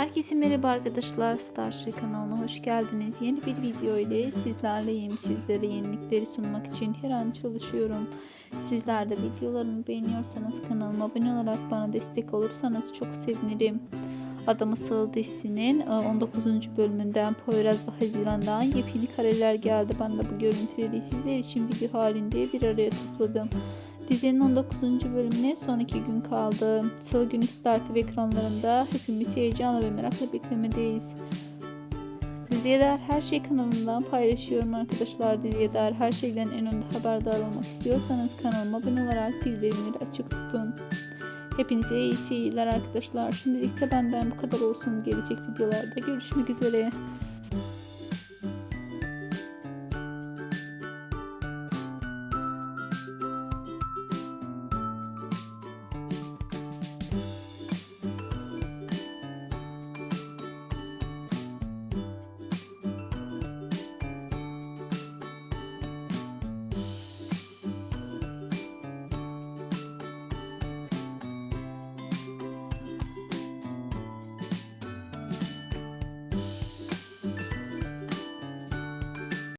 Herkese merhaba arkadaşlar. Starship kanalına hoş geldiniz. Yeni bir video ile sizlerleyim. Sizlere yenilikleri sunmak için her an çalışıyorum. Sizler de videolarımı beğeniyorsanız kanalıma abone olarak bana destek olursanız çok sevinirim. Dizisinin e, 19. bölümünden Poyraz ve Haziran'dan yepyeni kareler geldi. Ben de bu görüntüleri sizler için video halinde bir araya topladım. Dizinin 19. bölümüne son iki gün kaldı. Salı günü Star TV ekranlarında hepimiz heyecanla ve merakla beklemedeyiz. Diziye dair her şey kanalımdan paylaşıyorum arkadaşlar. Diziye dair her şeyden en önde haberdar olmak istiyorsanız kanalıma abone olarak bildirimleri açık tutun. Hepinize iyi seyirler arkadaşlar. Şimdilik ise benden bu kadar olsun. Gelecek videolarda görüşmek üzere.